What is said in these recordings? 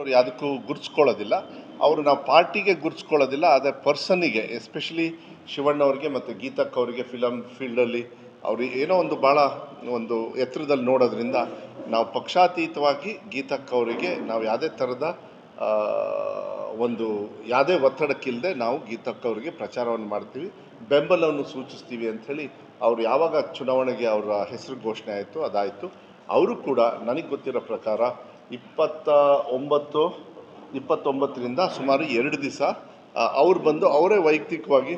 ಅವ್ರು ಯಾವುದಕ್ಕೂ ಗುರ್ಸ್ಕೊಳ್ಳೋದಿಲ್ಲ ಅವರು ನಾವು ಪಾರ್ಟಿಗೆ ಗುರ್ಸ್ಕೊಳ್ಳೋದಿಲ್ಲ ಆದರೆ ಪರ್ಸನ್ನಿಗೆ, ಎಸ್ಪೆಷಲಿ ಶಿವಣ್ಣವ್ರಿಗೆ ಮತ್ತು ಗೀತಕ್ಕ ಅವರಿಗೆ ಫಿಲಮ್ ಫೀಲ್ಡಲ್ಲಿ ಅವರು ಏನೋ ಒಂದು ಭಾಳ ಒಂದು ಎತ್ತರದಲ್ಲಿ ನೋಡೋದ್ರಿಂದ ನಾವು ಪಕ್ಷಾತೀತವಾಗಿ ಗೀತಕ್ಕ ಅವರಿಗೆ ನಾವು ಯಾವುದೇ ಥರದ ಒಂದು ಯಾವುದೇ ಒತ್ತಡಕ್ಕಿಲ್ಲದೆ ನಾವು ಗೀತಕ್ಕ ಅವರಿಗೆ ಪ್ರಚಾರವನ್ನು ಮಾಡ್ತೀವಿ. ಬೆಂಬಲವನ್ನು ಸೂಚಿಸ್ತೀವಿ ಅಂಥೇಳಿ ಅವರು ಯಾವಾಗ ಚುನಾವಣೆಗೆ ಅವರ ಹೆಸರು ಘೋಷಣೆ ಆಯಿತು, ಅದಾಯಿತು, ಅವರು ಕೂಡ ನನಗೆ ಗೊತ್ತಿರೋ ಪ್ರಕಾರ ಇಪ್ಪತ್ತ ಒಂಬತ್ತು, ಇಪ್ಪತ್ತೊಂಬತ್ತರಿಂದ ಸುಮಾರು ಎರಡು ದಿವಸ ಅವ್ರು ಬಂದು ಅವರೇ ವೈಯಕ್ತಿಕವಾಗಿ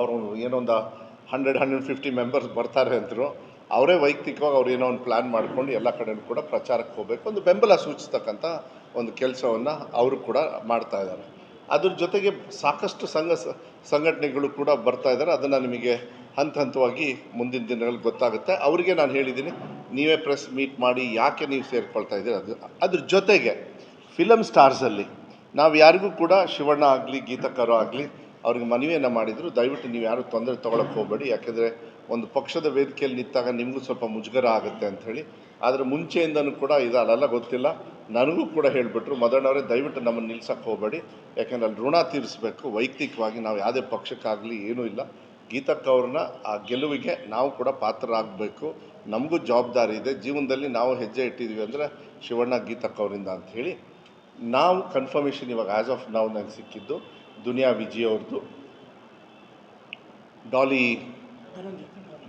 ಅವರು ಏನೋ ಒಂದು ಹಂಡ್ರೆಡ್ ಹಂಡ್ರೆಡ್ ಫಿಫ್ಟಿ ಮೆಂಬರ್ಸ್ ಬರ್ತಾರೆ ಅಂತರು ಅವರೇ ವೈಯಕ್ತಿಕವಾಗಿ ಅವ್ರು ಏನೋ ಒಂದು ಪ್ಲ್ಯಾನ್ ಮಾಡ್ಕೊಂಡು ಎಲ್ಲ ಕಡೆಯೂ ಕೂಡ ಪ್ರಚಾರಕ್ಕೆ ಹೋಗಬೇಕು. ಒಂದು ಬೆಂಬಲ ಸೂಚಿಸ್ತಕ್ಕಂಥ ಒಂದು ಕೆಲಸವನ್ನು ಅವರು ಕೂಡ ಮಾಡ್ತಾ ಇದ್ದಾರೆ. ಅದ್ರ ಜೊತೆಗೆ ಸಾಕಷ್ಟು ಸಂಘ ಸಂಘಟನೆಗಳು ಕೂಡ ಬರ್ತಾ ಇದ್ದಾರೆ. ಅದನ್ನು ನಿಮಗೆ ಹಂತ ಹಂತವಾಗಿ ಮುಂದಿನ ದಿನಗಳಲ್ಲಿ ಗೊತ್ತಾಗುತ್ತೆ. ಅವರಿಗೆ ನಾನು ಹೇಳಿದ್ದೀನಿ ನೀವೇ ಪ್ರೆಸ್ ಮೀಟ್ ಮಾಡಿ ಯಾಕೆ ನೀವು ಸೇರ್ಕೊಳ್ತಾ ಇದ್ದೀರಿ? ಅದು, ಅದ್ರ ಜೊತೆಗೆ ಫಿಲಮ್ ಸ್ಟಾರ್ಸಲ್ಲಿ ನಾವು ಯಾರಿಗೂ ಕೂಡ ಶಿವಣ್ಣ ಆಗಲಿ, ಗೀತಕರು ಆಗಲಿ ಅವ್ರಿಗೆ ಮನವಿಯನ್ನು ಮಾಡಿದರು. ದಯವಿಟ್ಟು ನೀವು ಯಾರು ತೊಂದರೆ ತೊಗೊಳಕ್ಕೆ ಹೋಗಬೇಡಿ. ಯಾಕೆಂದರೆ ಒಂದು ಪಕ್ಷದ ವೇದಿಕೆಯಲ್ಲಿ ನಿಂತಾಗ ನಿಮಗೂ ಸ್ವಲ್ಪ ಮುಜುಗರ ಆಗುತ್ತೆ ಅಂಥೇಳಿ ಆದರೆ ಮುಂಚೆಯಿಂದನೂ ಕೂಡ ಇದು ಗೊತ್ತಿಲ್ಲ. ನನಗೂ ಕೂಡ ಹೇಳಿಬಿಟ್ರು, ಮದಣ್ಣವರೇ ದಯವಿಟ್ಟು ನಮ್ಮನ್ನು ನಿಲ್ಸಕ್ಕೆ ಹೋಗಬೇಡಿ. ಯಾಕೆಂದರೆ ಅಲ್ಲಿ ಋಣ ತೀರಿಸಬೇಕು. ವೈಯಕ್ತಿಕವಾಗಿ ನಾವು ಯಾವುದೇ ಪಕ್ಷಕ್ಕಾಗಲಿ ಏನೂ ಇಲ್ಲ. ಗೀತಕ್ಕ ಅವ್ರನ್ನ ಆ ಗೆಲುವಿಗೆ ನಾವು ಕೂಡ ಪಾತ್ರರಾಗಬೇಕು. ನಮಗೂ ಜವಾಬ್ದಾರಿ ಇದೆ. ಜೀವನದಲ್ಲಿ ನಾವು ಹೆಜ್ಜೆ ಇಟ್ಟಿದ್ದೀವಿ ಅಂದರೆ ಶಿವಣ್ಣ ಗೀತಕ್ಕ ಅವರಿಂದ ಅಂಥೇಳಿ ನಾವು ಕನ್ಫರ್ಮೇಷನ್ ಇವಾಗ ಆ್ಯಸ್ ಆಫ್ ನಾವು ನನಗೆ ಸಿಕ್ಕಿದ್ದು ದುನಿಯಾ ವಿಜಯ್ ಅವ್ರದ್ದು, ಡಾಲಿ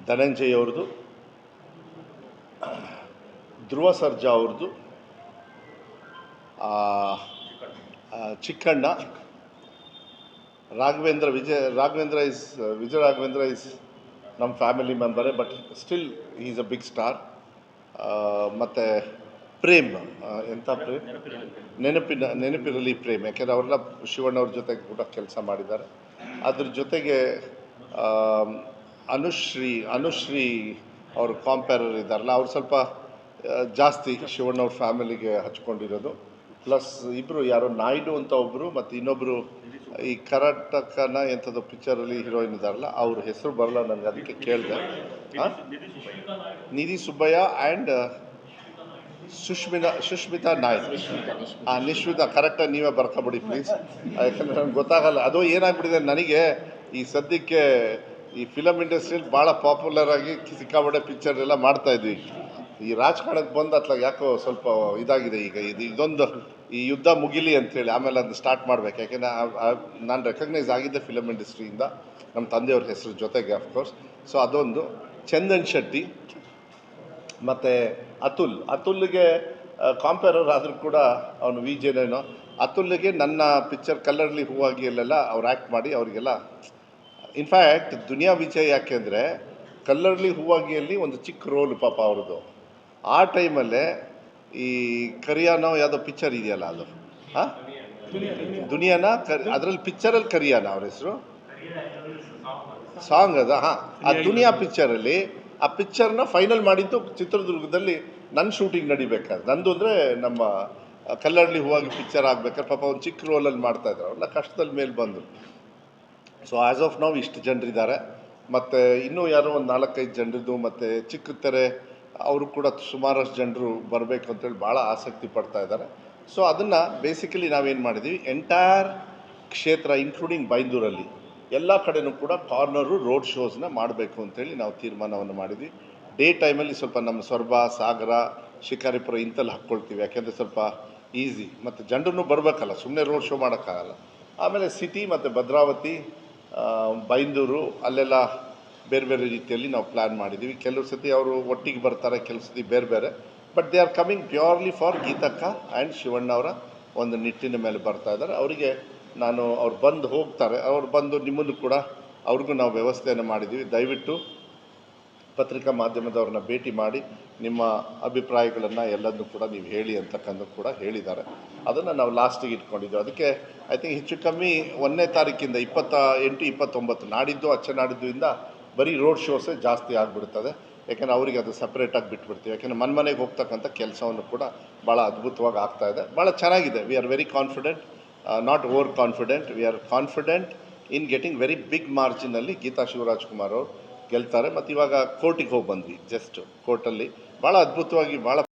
ಧನಂಜಯ್ ಅವ್ರದ್ದು, ಧ್ರುವ ಸರ್ಜಾ ಅವ್ರದ್ದು ಚಿಕ್ಕಣ್ಣ ರಾಘವೇಂದ್ರ ವಿಜಯ, ರಾಘವೇಂದ್ರ ಇಸ್, ವಿಜಯ ರಾಘವೇಂದ್ರ ಇಸ್ ನಮ್ಮ family ಮೆಂಬರೇ, but still is a big star. ಮತ್ತು ಪ್ರೇಮ್ ಎಂಥ ಪ್ರೇಮ್? ನೆನಪಿನ ನೆನಪಿರಲಿ ಪ್ರೇಮ್, ಯಾಕೆಂದರೆ ಅವರೆಲ್ಲ ಶಿವಣ್ಣವ್ರ ಜೊತೆಗೆ ಕೂಡ ಕೆಲಸ ಮಾಡಿದ್ದಾರೆ. ಅದ್ರ ಜೊತೆಗೆ ಅನುಶ್ರೀ ಅನುಶ್ರೀ ಅವರು ಕಾಂಪೇರರ್ ಇದ್ದಾರಲ್ಲ, ಅವ್ರು ಸ್ವಲ್ಪ ಜಾಸ್ತಿ ಶಿವಣ್ಣವ್ರ ಫ್ಯಾಮಿಲಿಗೆ ಹಚ್ಕೊಂಡಿರೋದು. ಪ್ಲಸ್ ಇಬ್ಬರು ಯಾರೋ ನಾಯ್ಡು ಅಂತ ಒಬ್ಬರು ಮತ್ತು ಇನ್ನೊಬ್ಬರು ಈ ಕರ್ನಾಟಕನ ಎಂಥದ್ದು ಪಿಕ್ಚರಲ್ಲಿ ಹೀರೋಯಿನ್ ಇದ್ದಾರಲ್ಲ, ಅವ್ರ ಹೆಸರು ಬರಲ್ಲ ನನಗೆ, ಅದಕ್ಕೆ ಕೇಳಿದೆ. ನಿಧಿ ಸುಬ್ಬಯ್ಯ ಆ್ಯಂಡ್ ಸುಷ್ಮಿತಾ ಸುಷ್ಮಿತಾ ನಾಯಕ್. ಹಾಂ ನಿಶ್ಮಿತ ಕರೆಕ್ಟಾಗಿ ನೀವೇ ಬರ್ಕೊಬಿಡಿ ಪ್ಲೀಸ್ ಯಾಕಂದರೆ ನನಗೆ ಗೊತ್ತಾಗಲ್ಲ. ಅದು ಏನಾಗ್ಬಿಟ್ಟಿದೆ ನನಗೆ, ಈ ಸದ್ಯಕ್ಕೆ ಈ ಫಿಲಮ್ ಇಂಡಸ್ಟ್ರಿಯಲ್ಲಿ ಭಾಳ ಪಾಪ್ಯುಲರ್ ಆಗಿ ಸಿಕ್ಕಾಪಟ್ಟೆ ಪಿಕ್ಚರ್ ಎಲ್ಲ ಮಾಡ್ತಾ ಇದ್ವಿ. ಈ ರಾಜಕಾರಣಕ್ಕೆ ಬಂದ ಅತ್ಲಾಗ ಯಾಕೋ ಸ್ವಲ್ಪ ಇದಾಗಿದೆ ಈಗ ಇದು ಇದೊಂದು ಈ ಯುದ್ಧ ಮುಗಿಲಿ ಅಂತೇಳಿ ಆಮೇಲೆ ಅದನ್ನ ಸ್ಟಾರ್ಟ್ ಮಾಡ್ಬೇಕು. ಯಾಕೆಂದರೆ ನಾನು ರೆಕಗ್ನೈಸ್ ಆಗಿದ್ದೆ ಫಿಲಮ್ ಇಂಡಸ್ಟ್ರಿಯಿಂದ ನಮ್ಮ ತಂದೆಯವ್ರ ಹೆಸರು ಜೊತೆಗೆ ಅಫ್ಕೋರ್ಸ್ ಸೊ ಅದೊಂದು ಚಂದನ್ ಶೆಟ್ಟಿ ಮತ್ತು ಅತುಲ್. ಅತುಲ್ಗೆ ಕಾಂಪೇರರ್ ಆದರೂ ಕೂಡ ಅವನು ವಿ ಜೇನೇನೋ ಅತುಲ್ಗೆ ನನ್ನ ಪಿಕ್ಚರ್ ಕಲ್ಲರ್ಲಿ ಹೂವಾಗಿ ಅಲ್ಲೆಲ್ಲ ಅವ್ರು ಆ್ಯಕ್ಟ್ ಮಾಡಿ ಅವರಿಗೆಲ್ಲ ಇನ್ಫ್ಯಾಕ್ಟ್ ದುನಿಯಾ ವಿಜಯ್ ಯಾಕೆಂದರೆ ಕಲ್ಲರ್ಲಿ ಹೂವಾಗಿಯಲ್ಲಿ ಒಂದು ಚಿಕ್ಕ ರೋಲ್ ಪಾಪ ಅವ್ರದ್ದು. ಆ ಟೈಮಲ್ಲೇ ಈ ಕರಿಯಾನೋ ಯಾವುದೋ ಪಿಕ್ಚರ್ ಇದೆಯಲ್ಲ ಅದು? ಹಾಂ? ದುನಿಯಾನ, ಕರಿ, ಅದರಲ್ಲಿ ಪಿಕ್ಚರಲ್ಲಿ ಕರಿಯಾನ ಅವ್ರ ಹೆಸರು? ಸಾಂಗ್ ಅದ, ಹಾಂ. ಆ ದುನಿಯಾ ಪಿಕ್ಚರಲ್ಲಿ ಆ ಪಿಕ್ಚರ್ನ ಫೈನಲ್ ಮಾಡಿದ್ದು ಚಿತ್ರದುರ್ಗದಲ್ಲಿ ನನ್ನ ಶೂಟಿಂಗ್ ನಡಿಬೇಕಾದ್ರೆ ನಂದು ಅಂದರೆ ನಮ್ಮ ಕಲ್ಲಡ್ಲಿ ಹೂವಾಗಿ ಪಿಕ್ಚರ್ ಆಗ್ಬೇಕಾದ್ರೆ ಪಾಪ ಒಂದು ಚಿಕ್ಕ ರೋಲಲ್ಲಿ ಮಾಡ್ತಾ ಇದ್ರು. ಅವ್ರನ್ನ ಕಷ್ಟದಲ್ಲಿ ಮೇಲೆ ಬಂದರು. ಸೊ ಆ್ಯಸ್ ಆಫ್ ನಾವು ಇಷ್ಟು ಜನರಿದ್ದಾರೆ. ಮತ್ತು ಇನ್ನೂ ಯಾರೋ ಒಂದು ನಾಲ್ಕೈದು ಜನರದ್ದು, ಮತ್ತು ಚಿಕ್ಕ ತೆರೆ ಅವರು ಕೂಡ ಸುಮಾರಷ್ಟು ಜನರು ಬರಬೇಕು ಅಂತೇಳಿ ಭಾಳ ಆಸಕ್ತಿ ಪಡ್ತಾ ಇದ್ದಾರೆ. ಸೊ ಅದನ್ನು ಬೇಸಿಕಲಿ ನಾವೇನು ಮಾಡಿದ್ದೀವಿ ಎಂಟೈರ್ ಕ್ಷೇತ್ರ ಇನ್ಕ್ಲೂಡಿಂಗ್ ಬೈಂದೂರಲ್ಲಿ ಎಲ್ಲ ಕಡೆನೂ ಕೂಡ ಕಾರ್ನರು ರೋಡ್ ಶೋಸ್ನ ಮಾಡಬೇಕು ಅಂತೇಳಿ ನಾವು ತೀರ್ಮಾನವನ್ನು ಮಾಡಿದ್ವಿ. ಡೇ ಟೈಮಲ್ಲಿ ಸ್ವಲ್ಪ ನಮ್ಮ ಸೊರಬ ಸಾಗರ, ಶಿಕಾರಿಪುರ ಇಂಥಲ್ಲಿ ಹಾಕ್ಕೊಳ್ತೀವಿ. ಯಾಕೆಂದರೆ ಸ್ವಲ್ಪ ಈಸಿ ಮತ್ತು ಜನರನ್ನು ಬರಬೇಕಲ್ಲ ಸುಮ್ಮನೆ ರೋಡ್ ಶೋ ಮಾಡೋಕ್ಕಾಗಲ್ಲ. ಆಮೇಲೆ ಸಿಟಿ ಮತ್ತು ಭದ್ರಾವತಿ ಬೈಂದೂರು ಅಲ್ಲೆಲ್ಲ ಬೇರೆ ಬೇರೆ ರೀತಿಯಲ್ಲಿ ನಾವು ಪ್ಲ್ಯಾನ್ ಮಾಡಿದ್ದೀವಿ ಕೆಲವು ಸತಿ ಅವರು ಒಟ್ಟಿಗೆ ಬರ್ತಾರೆ, ಕೆಲವು ಸತಿ ಬೇರೆ ಬೇರೆ. But they are coming purely for Geethakka and Shivanna ಅವರ ಒಂದು ನಿಟ್ಟಿನ ಮೇಲೆ ಬರ್ತಾ ಇದ್ದಾರೆ. ಅವರಿಗೆ ನಾನು, ಅವ್ರು ಬಂದು ಹೋಗ್ತಾರೆ. ಅವ್ರು ಬಂದು ನಿಮ್ಮನ್ನು ಕೂಡ ಅವ್ರಿಗೂ ನಾವು ವ್ಯವಸ್ಥೆಯನ್ನು ಮಾಡಿದ್ದೀವಿ ದಯವಿಟ್ಟು ಪತ್ರಿಕಾ ಮಾಧ್ಯಮದವ್ರನ್ನ ಭೇಟಿ ಮಾಡಿ ನಿಮ್ಮ ಅಭಿಪ್ರಾಯಗಳನ್ನು ಎಲ್ಲದನ್ನು ಕೂಡ ನೀವು ಹೇಳಿ ಅಂತಕ್ಕಂಥ ಕೂಡ ಹೇಳಿದ್ದಾರೆ. ಅದನ್ನು ನಾವು ಲಾಸ್ಟಿಗೆ ಇಟ್ಕೊಂಡಿದ್ದೆವು. ಅದಕ್ಕೆ ಐ ಥಿಂಕ್ ಹೆಚ್ಚು ಕಮ್ಮಿ ಒಂದನೇ ತಾರೀಕಿಂದ ಇಪ್ಪತ್ತ ಎಂಟು, ಇಪ್ಪತ್ತೊಂಬತ್ತು ನಾಡಿದ್ದು, ಅಚ್ಚ ನಾಡಿದ್ದುಯಿಂದ ಬರೀ ರೋಡ್ ಶೋಸೇ ಜಾಸ್ತಿ ಆಗಿಬಿಡ್ತದೆ. ಯಾಕೆಂದರೆ ಅವರಿಗೆ ಅದು ಸಪ್ರೇಟಾಗಿ ಬಿಟ್ಬಿಡ್ತೀವಿ. ಯಾಕೆಂದರೆ ಮನೆ ಮನೆಗೆ ಹೋಗ್ತಕ್ಕಂಥ ಕೆಲಸವನ್ನು ಕೂಡ ಭಾಳ ಅದ್ಭುತವಾಗಿ ಆಗ್ತಾ ಇದೆ. ಭಾಳ ಚೆನ್ನಾಗಿದೆ. We are very confident not overconfident we are confident in getting very big ಮಾರ್ಜಿನಲ್ಲಿ Geetha Shivaraj Kumar ಅವರು ಗೆಲ್ತಾರೆ. ಮತ್ತು ಇವಾಗ ಕೋರ್ಟಿಗೆ ಹೋಗಿ ಬಂದ್ವಿ. ಜಸ್ಟ್ ಕೋರ್ಟಲ್ಲಿ. ಭಾಳ ಅದ್ಭುತವಾಗಿ ಭಾಳ